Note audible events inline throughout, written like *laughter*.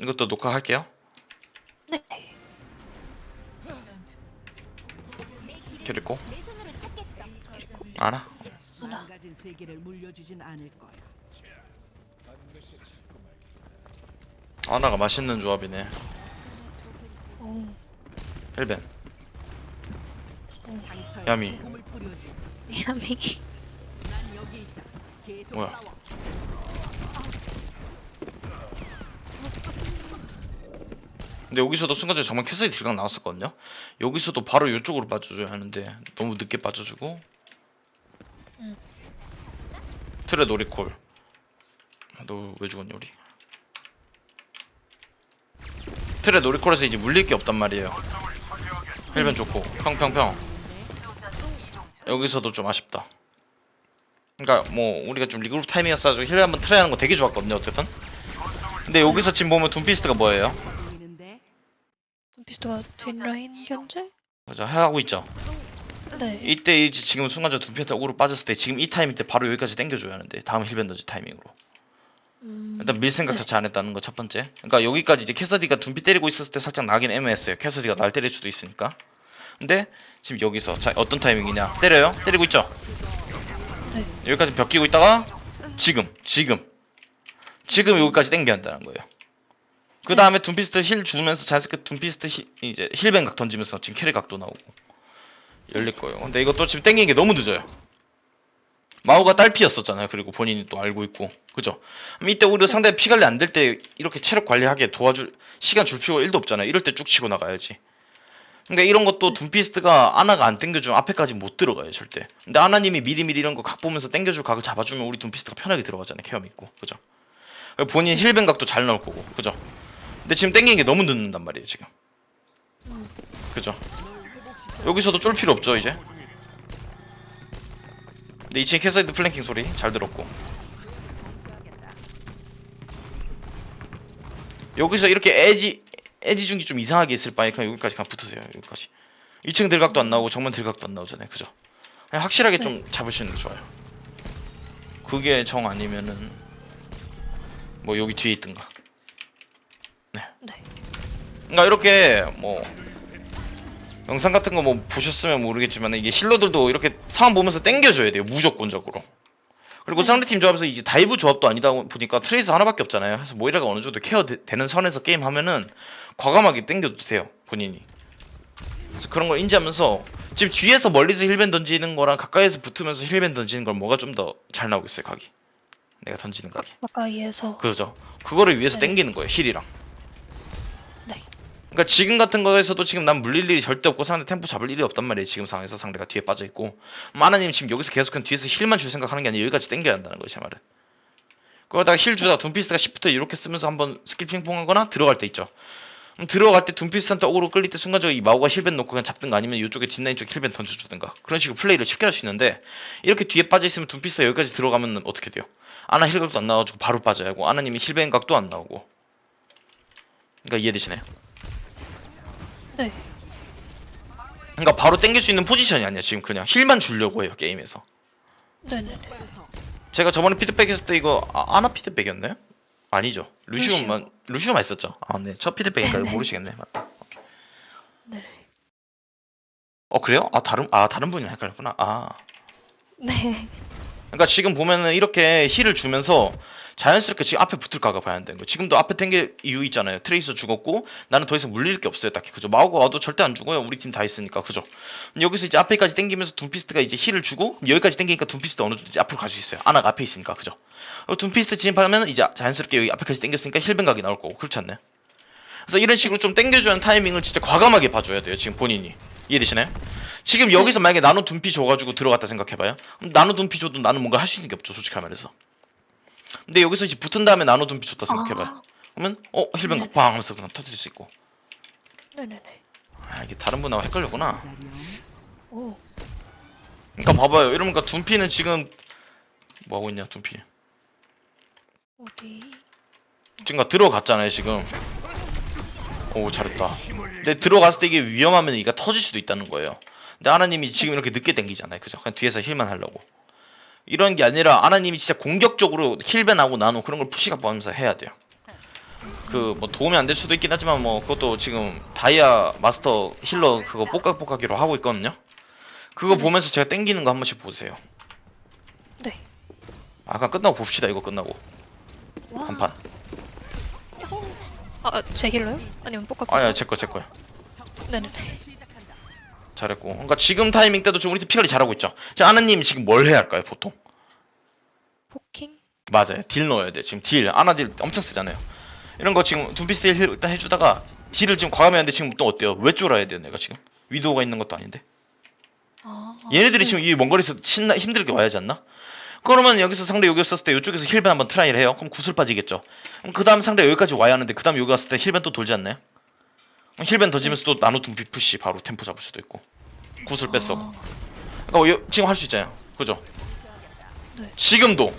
이것도 녹화할게요. 네. 그리고. 알아. 하나. 망가진 세계를 물려주진 않을 거야. 아나가 맛있는 조합이네. 오. 헬벤. 상처에 야미. 계속 뭐야? 싸워. 근데 여기서도 순간적으로 정말 캐서디 딜각 나왔었거든요. 여기서도 바로 이쪽으로 빠져줘야 하는데 너무 늦게 빠져주고. 응. 트레 노리콜. 너 왜 죽었니 우리? 트레 노리콜에서 이제 물릴 게 없단 말이에요. 헬벤 좋고 평평평. 여기서도 좀 아쉽다. 그러니까 뭐 우리가 좀 리그룹 타이밍을 쌓아주고 힐 한번 트레 하는 거 되게 좋았거든요 어쨌든. 근데 여기서 지금 보면 둠피스트가 뭐예요? 비스트가 뒷 라인 견제? 맞아 하고 있죠. 네. 이때 이제 지금 순간적으로 둠피한테 오그로 빠졌을 때 지금 이 타이밍 때 바로 여기까지 당겨줘야 하는데 다음 힐밴더즈 타이밍으로 음, 일단 밀 생각 네. 자체 안 했다는 거 첫 번째 그러니까 여기까지 이제 캐서디가 둠피 때리고 있었을 때 살짝 나긴 애매했어요 캐서디가 날 때릴 수도 있으니까 근데 지금 여기서 자 어떤 타이밍이냐 때려요 때리고 있죠 네. 여기까지 벽 끼고 있다가 지금 지금 지금 여기까지 당겨야 한다는 거예요 그 다음에 둠피스트 힐 주면서 자연스럽게 둠피스트 힐, 이제 힐뱅각 던지면서 지금 캐리 각도 나오고. 열릴 거예요. 근데 이것도 지금 땡기는 게 너무 늦어요. 마오가 딸피였었잖아요. 그리고 본인이 또 알고 있고. 그죠? 이때 오히려 상대 피 관리 안 될 때 이렇게 체력 관리하게 도와줄 시간 줄 필요가 1도 없잖아요. 이럴 때 쭉 치고 나가야지. 그러니까 이런 것도 둠피스트가 아나가 안 땡겨주면 앞에까지 못 들어가요 절대. 근데 아나님이 미리미리 이런 거 각 보면서 땡겨줄 각을 잡아주면 우리 둠피스트가 편하게 들어가잖아요. 케어 믿고. 그죠 본인 힐 뱅 각도 잘 나올 거고. 그죠? 근데 지금 땡기는 게 너무 늦는단 말이에요 지금. 음. 그죠? 여기서도 쫄 필요 없죠 이제? 근데 2층에 캐서이드 플랭킹 소리 잘 들었고. 여기서 이렇게 에지 에지 중기 좀 이상하게 있을 바에 그냥 여기까지 그냥 붙으세요 여기까지. 2층 들각도 안 나오고 정면 들각도 안 나오잖아요 그죠? 그냥 확실하게 좀 잡으시는 게 좋아요. 그게 정 아니면은 뭐 여기 뒤에 있든가. 네. 그러니까 이렇게 뭐 영상 같은 거 뭐 보셨으면 모르겠지만 이게 힐러들도 이렇게 상황 보면서 땡겨줘야 돼요 무조건적으로. 그리고 네. 상대팀 조합에서 이제 다이브 조합도 아니다 보니까 트레이서 하나밖에 없잖아요. 그래서 모이라가 어느 정도 케어 되, 는 선에서 게임 하면은 과감하게 땡겨도 돼요 본인이. 그래서 그런 걸 인지하면서 지금 뒤에서 멀리서 힐밴 던지는 거랑 가까이에서 붙으면서 힐밴 던지는 걸 뭐가 좀 더 잘 나오겠어요 각이 내가 던지는 각이 가까이에서 그죠. 그거를 위해서 네. 땡기는 거예요, 힐이랑. 네. 그러니까 지금 같은 거에서도 지금 난 물릴 일이 절대 없고 상대 템포 잡을 일이 없단 말이에요. 지금 상황에서 상대가 뒤에 빠져 있고. 마나님 지금 여기서 계속 그냥 뒤에서 힐만 줄 생각하는 게 아니라 여기까지 땡겨야 한다는 거예요, 제 말은. 그러다가 힐 주다가 둠피스트가 시프트 이렇게 쓰면서 한번 스킬 핑퐁하거나 들어갈 때 있죠. 들어갈 때 둠피스트한테 오로 끌릴 때 순간적으로 이 마우가 힐벤 놓고 그냥 잡든가 아니면 이쪽에 뒷라인 쪽 힐벤 던져주든가 그런 식으로 플레이를 쉽게 할 수 있는데 이렇게 뒤에 빠져 있으면 둠피스트가 여기까지 들어가면 어떻게 돼요? 아나 힐각도 안 나와가지고 바로 빠져야 하고 아나님이 힐벤 각도 안 나오고 그러니까 이해되시나요? 네. 그러니까 바로 땡길 수 있는 포지션이 아니야 지금 그냥 힐만 주려고 해요 게임에서 네네네. 제가 저번에 피드백 했을 때 이거 아, 아나 피드백이었나요? 아니죠 루시움만 루시움만 했었죠 아네첫 네네. *laughs* 모르시겠네 맞다 오케이. 네. 어 그래요? 아 다른 아 다른 분이랑 헷갈렸구나 아 네. 그러니까 지금 보면은 이렇게 힐을 주면서 자연스럽게 지금 앞에 붙을 각을 봐야 되는 거예요. 지금도 앞에 땡길 이유 있잖아요. 트레이서 죽었고 나는 더 이상 물릴 게 없어요. 딱히 그죠. 마오가 와도 절대 안 죽어요. 우리 팀 다 있으니까 그죠. 여기서 이제 앞에까지 땡기면서 둠피스트가 이제 힐을 주고 여기까지 땡기니까 둠피스트 어느 정도 이제 앞으로 갈 수 있어요. 아나가 앞에 있으니까 그죠. 둠피스트 진입하면 이제 자연스럽게 여기 앞에까지 땡겼으니까 힐뱅각이 나올 거고 그렇지 않나요? 그래서 이런 식으로 좀 땡겨주는 타이밍을 진짜 과감하게 봐줘야 돼요. 지금 본인이 이해되시나요? 지금 여기서 만약에 나노 둠피 줘가지고 들어갔다 생각해봐요. 그럼 나노 둠피 줘도 나는 뭔가 할 수 있는 게 없죠. 솔직히 말해서. 근데 여기서 이제 붙은 다음에 나노 둠피 줬다 생각해봐요. 아, 그러면 어 힐뱅각 빵 하면서 그냥 터뜨릴 수 있고. 네네네. 아 이게 다른 분하고 헷갈렸구나. 오. 그러니까 봐봐요. 이러니까 둠피는 지금 뭐 하고 있냐 둠피. 어디? 지금 들어갔잖아요 지금. 오 잘했다. 근데 들어갔을 때 이게 위험하면 이가 터질 수도 있다는 거예요. 근데 아나님이 지금 이렇게 늦게 땡기잖아요. 그죠? 그냥 뒤에서 힐만 하려고. 이런 게 아니라 아나님이 진짜 공격적으로 힐밴하고 나노 그런 걸 푸시가 보면서 해야 돼요. 그 뭐 도움이 안 될 수도 있긴 하지만 뭐 그것도 지금 다이아 마스터 힐러 그거 뽀깍뽀깍이로 하고 있거든요. 그거 네. 보면서 제가 땡기는 거 한 번씩 보세요. 네. 아까 끝나고 봅시다 이거 끝나고 와. 한 판. 아, 제 힐러요? 아니면 뽀까 아야 제거 제 거야. 네네네. 잘했고. 그러니까 지금 타이밍 때도 지금 우리 팀 피관리 잘하고 있죠. 자 아나님 지금 뭘 해야 할까요 보통? 포킹? 맞아요. 딜 넣어야 돼. 지금 딜 아나 딜 엄청 쓰잖아요. 이런 거 지금 둠피스 힐 일단 해주다가 딜을 지금 과감해하는데 지금 또 어때요? 왜 쫄아야 돼요 내가 지금? 위도우가 있는 것도 아닌데. 아. 얘네들이 네. 지금 이 먼 거리에서 신나, 힘들게 와야지 않나? 그러면 여기서 상대 여기 있었을 때 이쪽에서 힐벤 한번 트라이를 해요. 그럼 구슬 빠지겠죠. 그 다음 상대 여기까지 와야 하는데 그 다음 여기 왔을 때 힐벤 또 돌지 않나요? 힐벤 던지면서 또 나노tum 비푸시 바로 템포 잡을 수도 있고 구슬 뺐어. 아, 그러니까 여- 지금 할 수 있잖아요. 그죠? 네. 지금도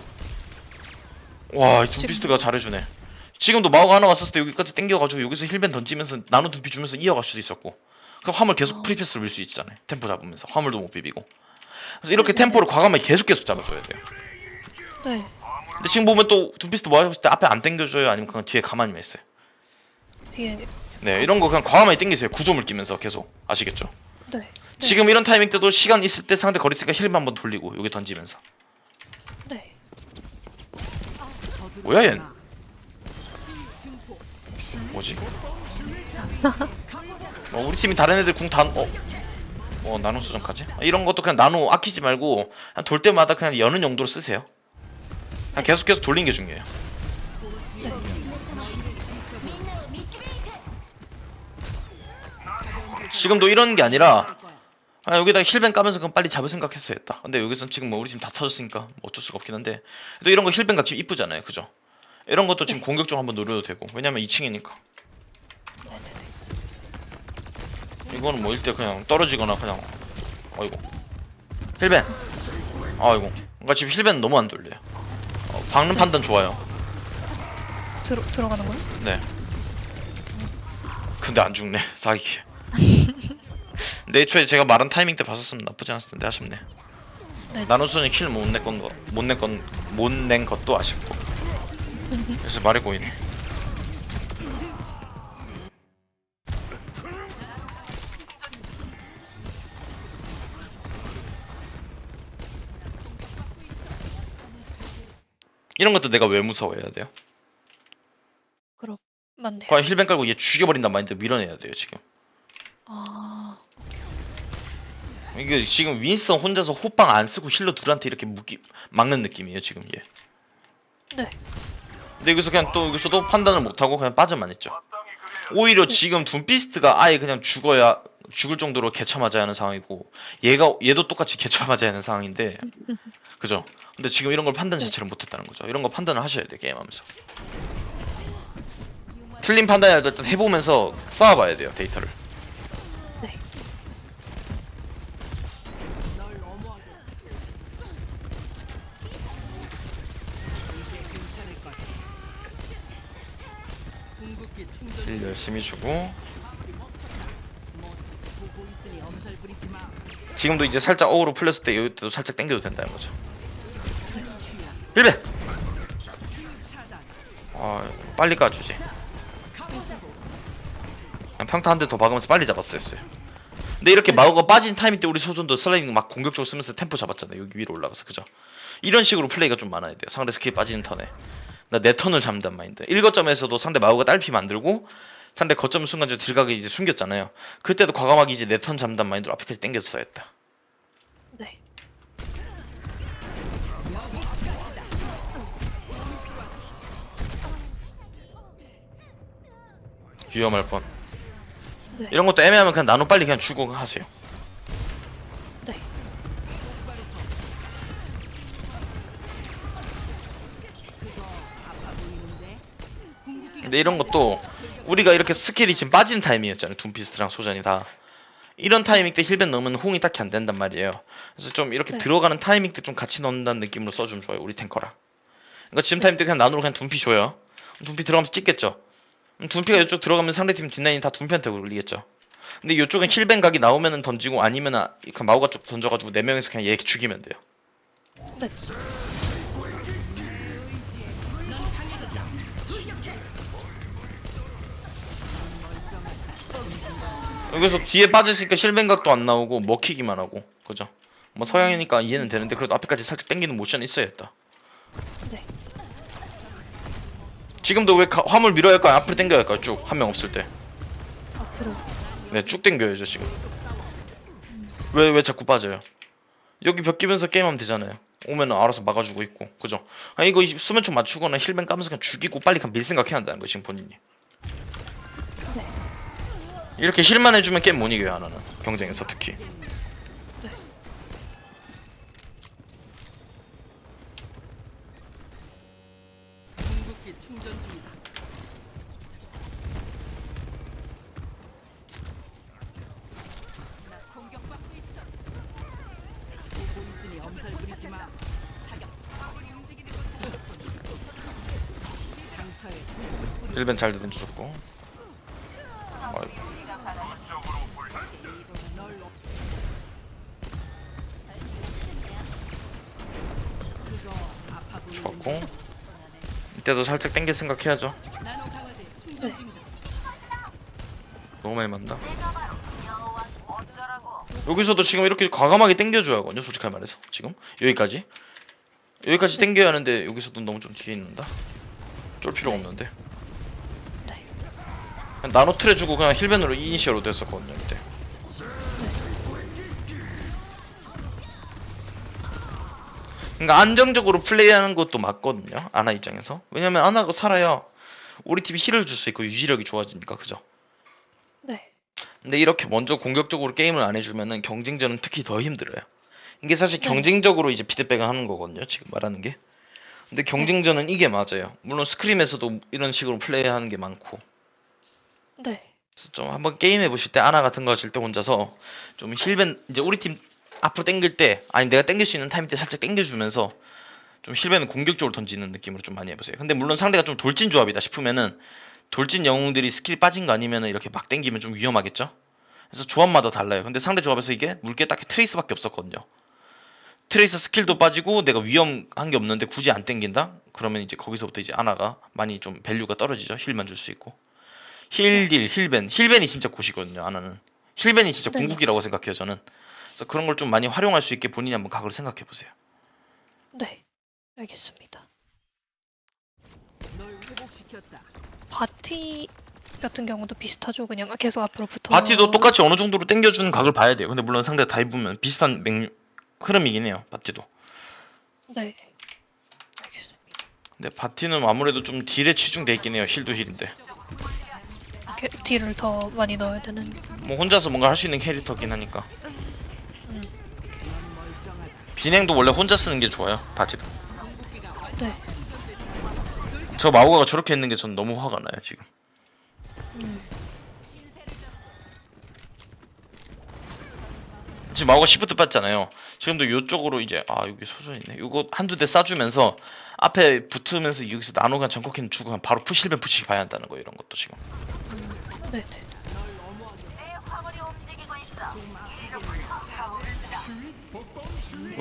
와, 둠피스트가 잘해주네. 지금도 마오가 하나 왔었을 때 여기까지 땡겨가지고 여기서 힐벤 던지면서 나노 둠피 주면서 이어갈 수도 있었고 그 화물 계속 어. 프리패스를 밀 수 있잖아요. 템포 잡으면서 화물도 못 비비고. 그래서 이렇게 템포를 과감하게 계속 계속 잡아줘야 돼요. 네. 근데 지금 보면 또 둠피스트 뭐 하고 있을 때 앞에 안 땡겨줘요? 아니면 그냥 뒤에 가만히만 있어요? 뒤에. 네, 이런 거 그냥 과감하게 땡기세요. 구조물 끼면서 계속. 아시겠죠? 네. 네. 지금 이런 타이밍 때도 시간 있을 때 상대 거리 있으니까 힐만 한번 돌리고 여기 던지면서. 네. 뭐야, 얜? 뭐지? *laughs* 어, 우리 팀이 다른 애들 궁 다, 어, 어, 나노 수정까지? 아, 이런 것도 그냥 나노 아끼지 말고, 그냥 돌 때마다 그냥 여는 용도로 쓰세요. 그냥 계속 계속 돌리는 게 중요해요. 지금도 이런 게 아니라, 아, 여기다 힐벤 까면서 그럼 빨리 잡을 생각했어야 했다. 근데 여기선 지금 뭐 우리 팀 다 터졌으니까 뭐 어쩔 수가 없긴 한데, 또 이런 거 힐벤 같이 이쁘잖아요. 그죠? 이런 것도 지금 공격적 한번 노려도 되고, 왜냐면 2층이니까. 이거는 뭐 일대 그냥 떨어지거나 그냥 어이구 힐벤. 아이고. 그러니까 지금 힐벤 너무 안 돌려요. 어, 박는 판단 좋아요. 들어 들어가는 거요? 네. 근데 안 죽네 *laughs* 사기 근데 애초에 제가 말한 타이밍 때 봤었으면 나쁘지 않았을 텐데 아쉽네. 네. 나노선이 킬 못 낸건못낸 낸 것도 아쉽고. 그래서 말이 고이네 이런 것도 내가 왜 무서워해야 돼요? 그럼 맞네요. 과연 힐벤 깔고 얘 죽여버린단 마인드 밀어내야 돼요 지금 아. 이게 지금 윈스턴 혼자서 호빵 안 쓰고 힐러 둘한테 이렇게 묶기 막는 느낌이에요 지금 얘 네. 근데 여기서 그냥 또 여기서도 판단을 못하고 그냥 빠져만 있죠 오히려 지금 둠피스트가 아예 그냥 죽어야 죽을 정도로 개쳐맞아야 하는 상황이고 얘가 얘도 똑같이 *laughs* 개쳐맞아야 하는 상황인데 그죠? 근데 지금 이런 걸 판단 네. 자체를 못했다는 거죠. 이런 거 판단을 하셔야 돼요 게임하면서. 틀린 판단이라도 일단 해보면서 쌓아봐야 돼요 데이터를. 네. 열심히 주고 뭐 보고 있으니 엄살 부리지 마. 지금도 이제 살짝 어우로 풀렸을 때 이때도 살짝 당겨도 된다는 거죠. 1배! 차단. 아, 빨리 까주지. 평타 한 대 더 박으면서 빨리 잡았어야 했어요. 근데 이렇게 마우가 빠진 타이밍 때 우리 소전도 슬라이딩 막 공격적으로 쓰면서 템포 잡았잖아요. 여기 위로 올라가서. 그죠? 이런 식으로 플레이가 좀 많아야 돼요. 상대 스킬 빠지는 턴에. 나 내 턴을 잡는단 마인드. 1거점에서도 상대 마우가 딸피 만들고 상대 거점 순간적으로 딜각을 이제 숨겼잖아요. 그때도 과감하게 이제 내턴 잡는단 마인드로 앞에까지 당겼어야 했다. 네. 위험할 뻔. 네. 이런 것도 애매하면 그냥 나노 빨리 그냥 주고 하세요. 네. 근데 이런 것도 우리가 이렇게 스킬이 지금 빠진 타이밍이었잖아요. 둠피스트랑 소전이 다. 이런 타이밍 때 힐벤 넣으면 홍이 딱히 안 된단 말이에요. 그래서 좀 이렇게 네. 들어가는 타이밍 때 좀 같이 넣는다는 느낌으로 써주면 좋아요. 우리 탱커랑. 그러니까 지금 타이밍 때 그냥 나노로 그냥 둠피 줘요. 둠피 들어가면서 찍겠죠. 둠피가 이쪽 들어가면 상대팀 뒷라인이 다 둠피한테 올리겠죠. 근데 이쪽은 힐벤 각이 나오면은 던지고 아니면 그 마우가 쪽 던져가지고 네 명에서 그냥 얘 죽이면 돼요. 네. 여기서 뒤에 빠졌으니까 힐뱅각도 안 나오고 먹히기만 하고 그죠? 뭐 서양이니까 이해는 되는데 그래도 앞에까지 살짝 당기는 모션이 있어야 했다. 네. 지금도 왜 가- 화물 밀어야 할까요? 앞으로 당겨야 할까요? 쭉 한 명 없을 때. 앞으로. 네, 쭉 당겨야죠 지금. 왜 왜 자꾸 빠져요? 여기 벽 끼면서 게임하면 되잖아요. 오면은 알아서 막아주고 있고, 그죠? 아 이거 이 수면총 맞추거나 힐뱅 까면서 그냥 죽이고 빨리 그냥 밀 생각해야 한다는 거예요 지금 본인이. 네. 이렇게 힐만 해주면 게임 못 이겨요 하나는 경쟁에서 특히. 궁극기 충전 중이다. 이때도 살짝 당길 생각해야죠. 너무 많이 맞다. 여기서도 지금 이렇게 과감하게 당겨줘야 하거든요. 솔직하게 말해서 지금 여기까지 여기까지 당겨야 하는데 여기서도 너무 좀 뒤에 있는다. 쫄 필요 없는데. 네. 그냥 나노 틀에 주고 그냥 힐벤으로 이니시어로 됐었거든요 그때. 그러니까 안정적으로 플레이하는 것도 맞거든요. 아나 입장에서. 왜냐면 아나가 살아야 우리 팀이 힐을 줄 수 있고 유지력이 좋아지니까 그죠. 네. 근데 이렇게 먼저 공격적으로 게임을 안 해주면은 경쟁전은 특히 더 힘들어요. 이게 사실 네. 경쟁적으로 이제 피드백을 하는 거거든요. 지금 말하는 게. 근데 경쟁전은 이게 맞아요. 물론 스크림에서도 이런 식으로 플레이하는 게 많고. 네. 그래서 좀 한번 게임 해보실 때 아나 같은 거 하실 때 혼자서 좀 힐벤 이제 우리 팀 앞으로 당길 때 아니 내가 당길 수 있는 타임 때 살짝 당겨주면서 좀 힐벤을 공격적으로 던지는 느낌으로 좀 많이 해보세요. 근데 물론 상대가 좀 돌진 조합이다 싶으면은 돌진 영웅들이 스킬 빠진 거 아니면은 이렇게 막 당기면 좀 위험하겠죠? 그래서 조합마다 달라요. 근데 상대 조합에서 이게 물게 딱히 트레이스밖에 없었거든요. 트레이스 스킬도 빠지고 내가 위험한 게 없는데 굳이 안 당긴다? 그러면 이제 거기서부터 이제 아나가 많이 좀 밸류가 떨어지죠. 힐만 줄 수 있고. 힐딜, 힐벤. 힐벤이 진짜 고시거든요, 아나는. 힐벤이 진짜 네. 궁극이라고 생각해요, 저는. 그래서 그런 걸 좀 많이 활용할 수 있게 본인이 한번 각을 생각해 보세요. 네. 알겠습니다. 널 회복시켰다. 바티 같은 경우도 비슷하죠. 그냥 계속 앞으로 붙어. 바티도 똑같이 어느 정도로 당겨주는 각을 봐야 돼요. 근데 물론 상대가 다 입으면 비슷한 맥 흐름이긴 해요, 바티도. 네. 알겠습니다. 근데 바티는 아무래도 좀 딜에 치중돼 있긴 해요. 힐도 힐인데. 이렇게 딜을 더 많이 넣어야 되는. 뭐 혼자서 뭔가 할 수 있는 캐릭터긴 하니까. 음. 진행도 원래 혼자 쓰는 게 좋아요, 바티도. 네. 저 마오가가 저렇게 했는 게 전 너무 화가 나요, 지금. 음. 지금 마오가 시프트 뺐잖아요. 지금도 이쪽으로 이제 아 여기 소전 있네. 이거 한두 대 쏴주면서 앞에 붙으면서 여기서 나노가 전국캔 주고 바로 푸실벤 붙이기 봐야 한다는 거 이런 것도 지금. 네. 네.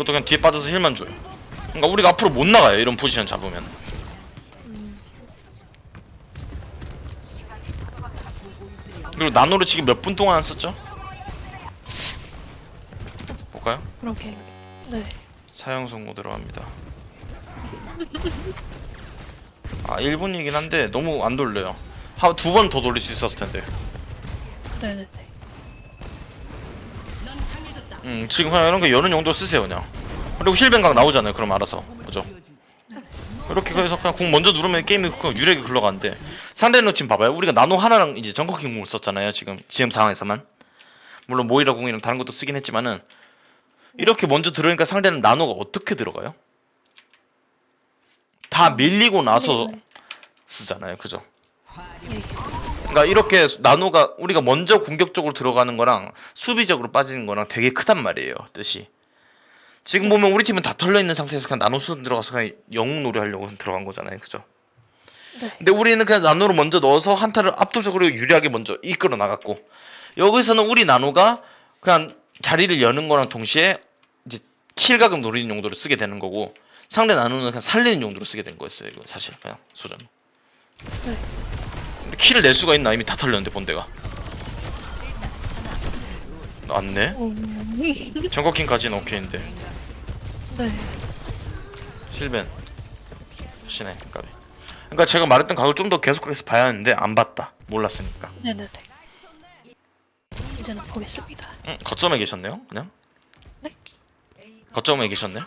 이것도 그냥 뒤에 빠져서 힐만 줘요. 그러니까 우리가 앞으로 못 나가요. 이런 포지션 잡으면. 음. 그리고 나노를 지금 몇 분 동안 썼죠? 볼까요? 그러게. 네. 사형 성공 들어갑니다. 아 1분이긴 한데 너무 안 돌려요. 한 두 번 더 돌릴 수 있었을 텐데. 네. 네. 네. 음 지금 그냥 이런 거 여는 용도 쓰세요 그냥. 그리고 힐뱅각 나오잖아요. 그럼 알아서 그죠? 이렇게 해서 그냥 공 먼저 누르면 게임이 그냥 유력이 흘러가는데 상대는 지금 봐봐요. 우리가 나노 하나랑 이제 정커킹 공을 썼잖아요. 지금 지금 상황에서만. 물론 모이라 공이랑 다른 것도 쓰긴 했지만은 이렇게 먼저 들어오니까 상대는 나노가 어떻게 들어가요? 다 밀리고 나서 네. 쓰잖아요. 그죠? 그러니까 이렇게 나노가 우리가 먼저 공격적으로 들어가는 거랑 수비적으로 빠지는 거랑 되게 크단 말이에요. 뜻이. 지금 보면 우리 팀은 다 털려 있는 상태에서 그냥 나노 수준 들어가서 그냥 영웅 놀이 하려고 들어간 거잖아요. 그죠? 네. 근데 우리는 그냥 나노를 먼저 넣어서 한타를 압도적으로 유리하게 먼저 이끌어 나갔고 여기서는 우리 나노가 그냥 자리를 여는 거랑 동시에 이제 킬각을 노리는 용도로 쓰게 되는 거고 상대 나노는 그냥 살리는 용도로 쓰게 된 거였어요. 이거 사실 그냥 소전. 네. 킬을 낼 수가 있나 이미 다 털렸는데 본대가. 안네 음, 정거킹까지는 오케이인데 네. 실벤 시네 까비 그러니까 제가 말했던 각을 좀 더 계속해서 봐야 하는데 안 봤다 몰랐으니까 네네네. 이제는 보겠습니다. 응, 거점에 계셨네요 그냥 네? 거점에 계셨네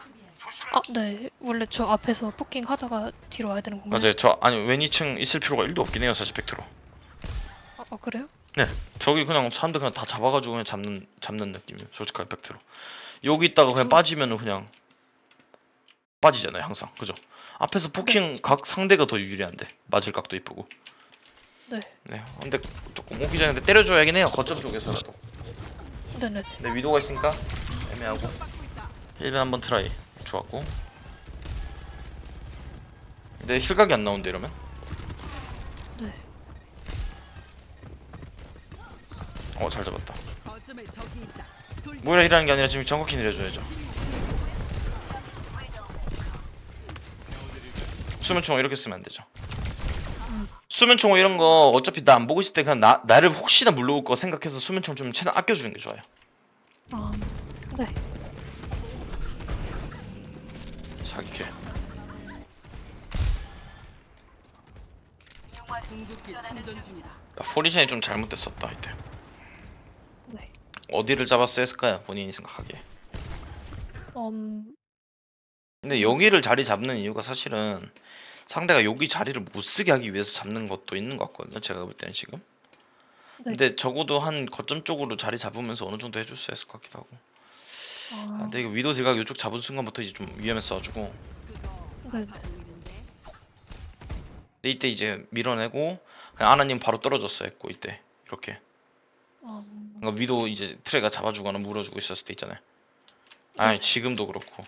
아, 네. 원래 저 앞에서 포킹 하다가 뒤로 와야 되는 건가요? 맞아요. 저 아니 웬 2층 있을 필요가 1도 없긴 해요 사실 팩트로. 아, 아, 그래요? 저기 그냥 사람들 그냥 다 잡아가지고 그냥 잡는 잡는 느낌이에요 솔직하게 팩트로. 여기 있다가 그냥 빠지면은 그냥 빠지잖아요 항상. 그죠? 앞에서 포킹 각 상대가 더 유리한데 맞을 각도 이쁘고. 네. 네. 근데 조금 오기 전에 때려줘야긴 해요 거점 쪽에서라도. 네네네. 근데 위도가 있으니까 애매하고. 1벤 한번 트라이 좋았고 근데 힐각이 안 나온대 이러면 네. 어잘 잡았다. 모이라 힐하는 게 아니라 지금 정확히 내려줘야죠 수면총어 이렇게 쓰면 안 되죠 음. 수면총어 이런 거 어차피 나 안 보고 있을 때 그냥 나, 나를 혹시나 물러올 거 생각해서 수면총 좀 최대한 아껴주는 게 좋아요 아, 네. 궁극기 충전 중이다. 포지션이 좀 잘못됐었다 이때 네. 어디를 잡았어야 했을까요 본인이 생각하기에 음, 근데 여기를 자리 잡는 이유가 사실은 상대가 여기 자리를 못 쓰게 하기 위해서 잡는 것도 있는 것 같거든요. 제가 볼 때는 지금. 네. 근데 적어도 한 거점 쪽으로 자리 잡으면서 어느 정도 해줄 수 있을 것 같기도 하고. 아, 아, 근데 이거 위도 딜각 이쪽 잡은 순간부터 이제 좀 위험했어가지고. 네. 근데 이때 이제 밀어내고 그냥 아나님 바로 떨어졌어 했고 이때 이렇게. 아, 그러니까 위도 이제 트레가 잡아주거나 물어주고 있었을 때 있잖아요. 아니 지금도 그렇고.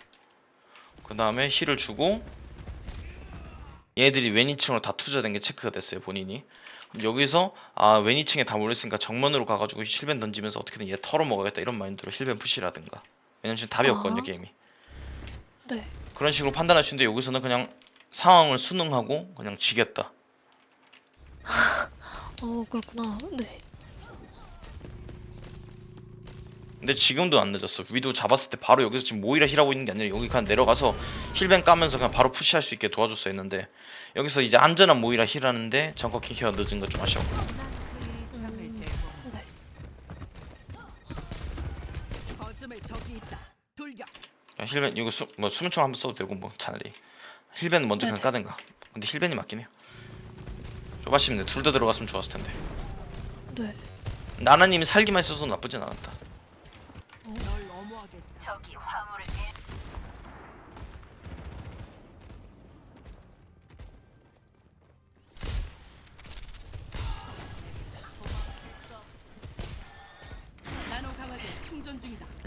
그 다음에 힐을 주고 얘들이 왼 2층으로 다 투자된 게 체크가 됐어요 본인이. 그럼 여기서 아왼 2층에 다 몰렸으니까 정면으로 가가지고 힐벤 던지면서 어떻게든 얘 털어먹어야겠다 이런 마인드로 힐벤 푸시라든가. 왜냐면 지금 답이 아. 없거든요 게임이. 네. 그런 식으로 판단할 수 있는데 여기서는 그냥 상황을 순응하고 그냥 지겠다. *laughs* 어, 그렇구나. 네. 근데 지금도 안 늦었어. 위도 잡았을 때 바로 여기서 지금 모이라 힐하고 있는 게 아니라 여기 그냥 내려가서 힐벤 까면서 그냥 바로 푸시할 수 있게 도와줬어야 했는데 여기서 이제 안전한 모이라 힐하는데 정커 킹 케어 늦은 거 좀 아쉬워. 시 그냥 힐벤 이거 수, 뭐 수면총 한번 써도 되고 뭐 차라리 힐벤 먼저 그냥 네네. 까든가. 근데 힐벤이 맞긴 해요. 좁아시면 둘다 들어갔으면 좋았을 텐데. 네. 나나님이 살기만 있어서 나쁘진 않았다. 널 엄호하겠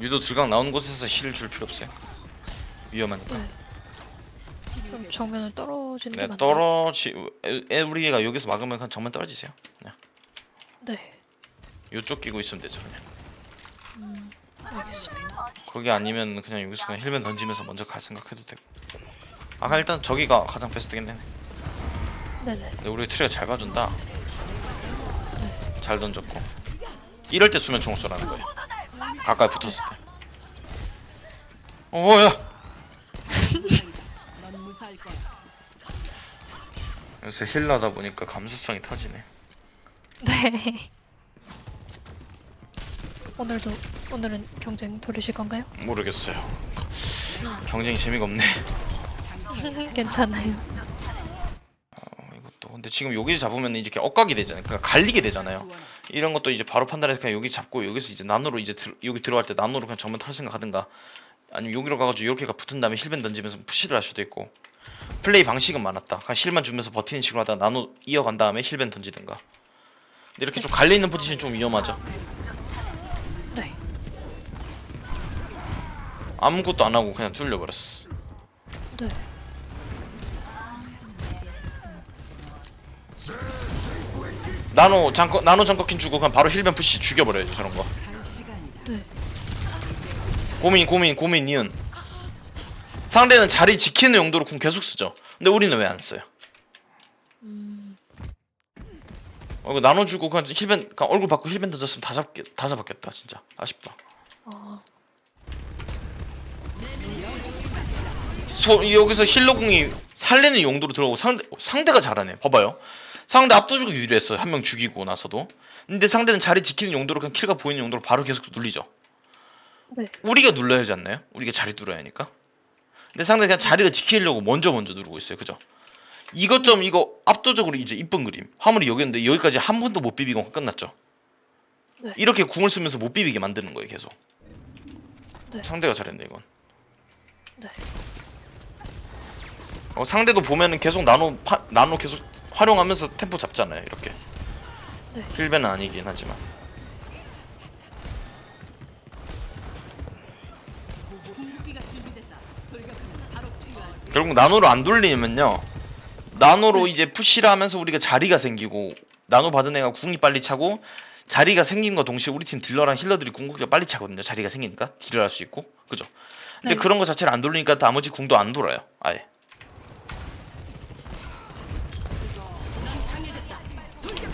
위도 둘강 나오는 곳에서 힐을 줄 필요 없어요. 위험하니까. 네. 그럼 정면을 떨어지는 게 네, 맞나요? 떨어지 에, 에, 우리가 여기서 막으면 그냥 정면 떨어지세요. 그냥 네. 요쪽 끼고 있으면 되죠 그냥. 음, 알겠습니다. 그게 아니면 그냥 여기서 그냥 힐맨 던지면서 먼저 갈 생각해도 되고. 아 일단 저기가 가장 베스트겠네. 네네. 근데 우리 트레가 잘 봐준다. 잘 던졌고. 이럴 때 수면 총을 쏘라는 거예요. 가까이 붙었을 때. 어, 야! 넌 무사할 거야. 요새 힐러다 보니까 감수성이 터지네. 네. *laughs* 오늘도 오늘은 경쟁 돌리실 건가요? 모르겠어요. 경쟁이 재미가 없네. *laughs* 괜찮아요. 근데 지금 여기 잡으면 이렇게 엇각이 되잖아요. 그러니까 갈리게 되잖아요. 이런 것도 이제 바로 판단해서 그냥 여기 잡고 여기서 이제 나노로 이제 들, 여기 들어갈 때 나노로 그냥 정면 탈 생각 하든가 아니면 여기로 가가지고 이렇게가 붙은 다음에 힐벤 던지면서 푸시를 할 수도 있고 플레이 방식은 많았다 그냥 힐만 주면서 버티는 식으로 하다가 나노 이어간 다음에 힐벤 던지든가 근데 이렇게 좀 갈려 있는 포지션이 좀 위험하죠 네. 아무것도 안 하고 그냥 뚫려버렸어 네. 나노 잠깐 나노 잠깐킨 주고 그냥 바로 힐벤 푸시 죽여버려야죠 저런 거. 고민 고민 고민 니은 상대는 자리 지키는 용도로 궁 계속 쓰죠 근데 우리는 왜 안 써요 음, 어, 이거 나눠 주고 그냥 힐벤 그냥 얼굴 받고 힐벤 던졌으면 다 잡겠 다 잡았겠다 진짜 아쉽다. 어, 소, 여기서 힐러 궁이 살리는 용도로 들어오고 상대 상대가 잘하네. 봐봐요. 상대 압도적으로 유리했어요. 한 명 죽이고 나서도. 근데 상대는 자리 지키는 용도로 그냥 킬가 보이는 용도로 바로 계속 눌리죠. 네. 우리가 눌러야 하지 않나요? 우리가 자리 뚫어야 하니까. 근데 상대 그냥 자리를 지키려고 먼저 먼저 누르고 있어요. 그죠? 이것 좀 이거 압도적으로 이제 이쁜 그림. 화물이 여기였는데 여기까지 한 번도 못 비비고 끝났죠. 네. 이렇게 궁을 쓰면서 못 비비게 만드는 거예요. 계속. 네. 상대가 잘했네 이건. 네. 어, 상대도 보면은 계속 나노 파, 나노 계속 활용하면서 템포 잡잖아요. 이렇게. 네. 힐벤은 아니긴 하지만. 결국 나노를 안 돌리면요. 나노로 이제 푸시를 하면서 우리가 자리가 생기고 나노 받은 애가 궁이 빨리 차고 자리가 생긴 거 동시에 우리 팀 딜러랑 힐러들이 궁극기가 빨리 차거든요. 자리가 생기니까 딜을 할 수 있고. 그죠? 근데 네. 그런 거 자체를 안 돌리니까 나머지 궁도 안 돌아요. 아예.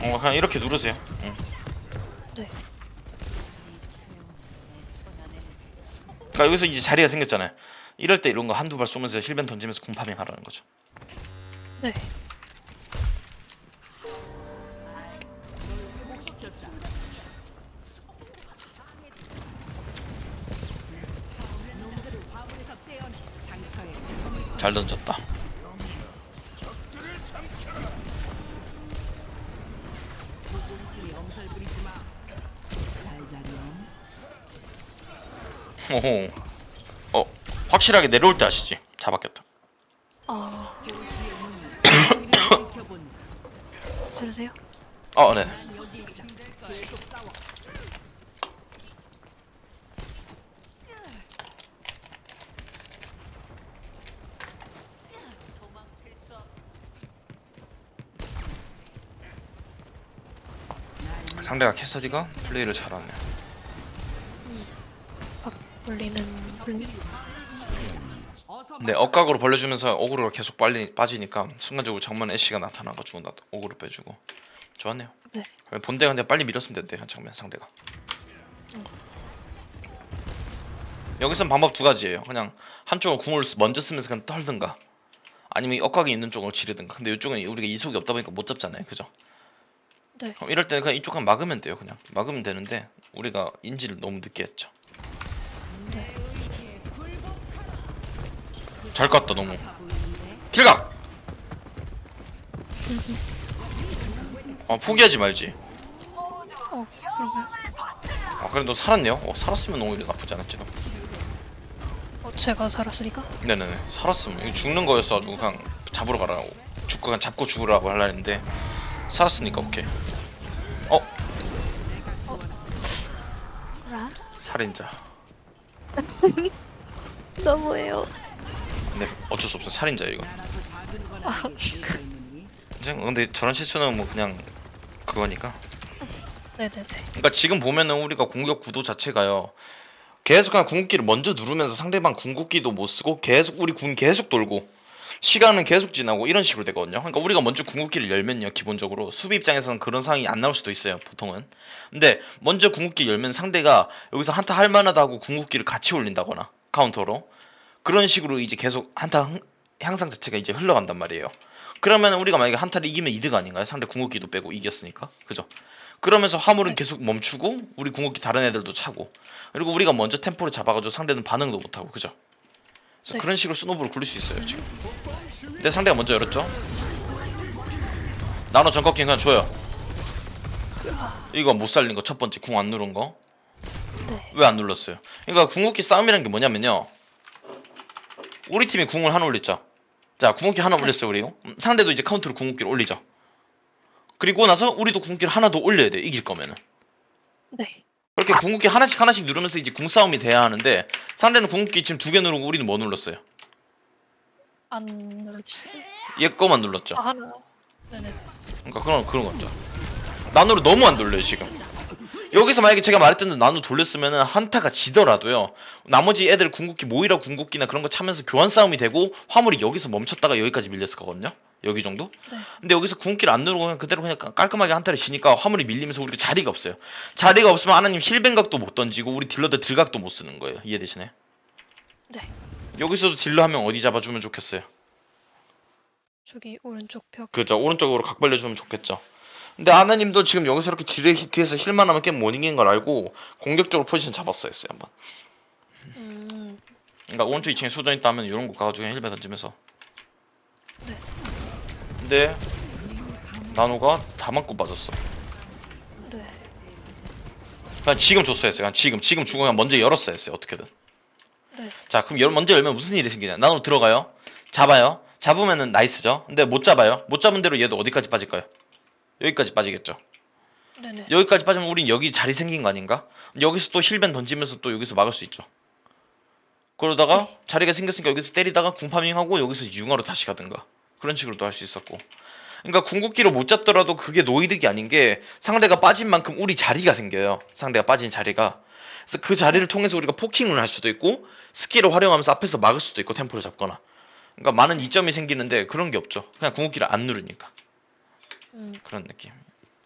어, 그냥 이렇게 누르세요. 응. 네. 그러니까 여기서 이제 자리가 생겼잖아요. 이럴 때 이런 거 한두 발 쏘면서 힐벤 던지면서 공파밍 하라는 거죠. 네. 잘 던졌다. 오호. 어, 확실하게 내려올 때 아시지? 잡았겠다. *coughs* 아? 어, 네. 여기입니다. 계속 싸워. 상대가 캐서디가 플레이를 잘하네. 어서 근데 억각으로 벌려주면서 어그로가 계속 빨리 빠지니까 순간적으로 정면 애쉬가 나타나가 지고 나 어그로 빼주고 좋았네요. 네. 본대가 근데 빨리 밀었으면 됐대 한 정면 상대가. 여기선 방법 두 가지예요. 그냥 한쪽은 궁을 쓰- 먼저 쓰면서 그냥 떨든가 아니면 이 억각이 있는 쪽으로 지르든가. 근데 이쪽은 우리가 이속이 없다 보니까 못 잡잖아요. 그죠? 네. 이럴 때는 그냥 이쪽 한 막으면 돼요. 그냥 막으면 되는데 우리가 인지를 너무 늦게 했죠. 네. 잘 깠다 너무. 길각. 어 포기하지 말지. 어, 그런가요? 아 그래도 살았네요. 어 살았으면 오히려 나쁘지 않았지도. 어, 제가 살았으니까? 네네네 살았으면 이거 죽는 거였어가지고 그냥 잡으러 가라고 죽고 그냥 잡고 죽으라고 하려 했는데 살았으니까 오케이. 어 라? 살인자. *laughs* 너무해요. 근데 어쩔 수 없어 살인자 이거. 있느니 이제 근데 저런 실수는 뭐 그냥 그거니까. 네네네. 그러니까 지금 보면은 우리가 공격 구도 자체가요. 계속 그냥 궁극기를 먼저 누르면서 상대방 궁극기도 못 쓰고 계속 우리 궁 계속 돌고 시간은 계속 지나고 이런 식으로 되거든요. 그러니까 우리가 먼저 궁극기를 열면요, 기본적으로 수비 입장에서는 그런 상황이 안 나올 수도 있어요, 보통은. 근데 먼저 궁극기 열면 상대가 여기서 한타 할 만하다고 궁극기를 같이 올린다거나 카운터로 그런 식으로 이제 계속 한타 흥- 향상 자체가 이제 흘러간단 말이에요. 그러면 우리가 만약에 한타를 이기면 이득 아닌가요? 상대 궁극기도 빼고 이겼으니까, 그죠? 그러면서 화물은 네. 계속 멈추고 우리 궁극기 다른 애들도 차고 그리고 우리가 먼저 템포를 잡아가지고 상대는 반응도 못하고 그죠? 그래서 네. 그런 식으로 스노브를 굴릴 수 있어요 지금. 근데 상대가 먼저 열었죠? 나노 전꺾기 그냥 줘요. 이거 못 살린 거 첫 번째 궁 안 누른 거. 네. 왜안 눌렀어요? 그러니까 궁극기 싸움이라는 게 뭐냐면요. 우리 팀이 궁을 하나 올렸죠. 자, 궁극기 하나 올렸어요, 우리. 음, 상대도 이제 카운트로 궁극기를 올리죠. 그리고 나서 우리도 궁극기를 하나 더 올려야 돼, 이길 거면은. 네. 그렇게 궁극기 하나씩 하나씩 누르면서 이제 궁싸움이 돼야 하는데 상대는 궁극기 지금 두 개 누르고 우리는 뭐 눌렀어요? 안 눌러주세요. 얘 거만 눌렀죠. 아, 하나. 네네. 그러니까 그런 그런 거죠. 나노를 너무 안 돌려요 지금. 여기서 만약에 제가 말했던 대로 나노 돌렸으면은 한타가 지더라도요. 나머지 애들 궁극기 모이라 궁극기나 그런 거 차면서 교환 싸움이 되고 화물이 여기서 멈췄다가 여기까지 밀렸을 거거든요. 여기 정도? 네. 근데 여기서 궁극기를 안 누르고 그냥 그대로 그냥 깔끔하게 한타를 지니까 화물이 밀리면서 우리가 자리가 없어요. 자리가 없으면 하나님 힐뱅각도 못 던지고 우리 딜러들 딜각도 못 쓰는 거예요. 이해되시나요? 네. 여기서도 딜러 하면 어디 잡아주면 좋겠어요? 저기 오른쪽 벽. 그죠 오른쪽으로 각 벌려주면 좋겠죠. 근데 하나님도 지금 여기서 이렇게 뒤에, 뒤에서 힐만 하면 게임 못 이기는 걸 알고 공격적으로 포지션 잡았어야 했어요 한번. 음. 그러니까 오른쪽 2층에 수전 있다 하면 이런 거 가가지고 힐배 던지면서. 네. 근데 나노가 다 맞고 빠졌어. 네. 그냥 지금 줬어야 했어요. 그냥 지금 지금 주고 그냥 먼저 열었어야 했어요. 어떻게든. 네. 자 그럼 열, 먼저 열면 무슨 일이 생기냐? 나노 들어가요. 잡아요. 잡으면은 나이스죠. 근데 못 잡아요. 못 잡은 대로 얘도 어디까지 빠질까요? 여기까지 빠지겠죠. 네네. 여기까지 빠지면 우린 여기 자리 생긴 거 아닌가? 여기서 또 힐벤 던지면서 또 여기서 막을 수 있죠. 그러다가 네. 자리가 생겼으니까 여기서 때리다가 궁파밍하고 여기서 융화로 다시 가든가 그런 식으로 도 할 수 있었고. 그러니까 궁극기로 못 잡더라도 그게 노이득이 아닌 게 상대가 빠진 만큼 우리 자리가 생겨요. 상대가 빠진 자리가. 그래서 그 자리를 통해서 우리가 포킹을 할 수도 있고 스킬을 활용하면서 앞에서 막을 수도 있고 템포를 잡거나. 그러니까 많은 이점이 생기는데 그런 게 없죠. 그냥 궁극기를 안 누르니까. 음, 그런 느낌.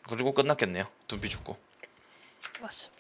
그리고 끝났겠네요. 둠비 죽고. 맞습니다.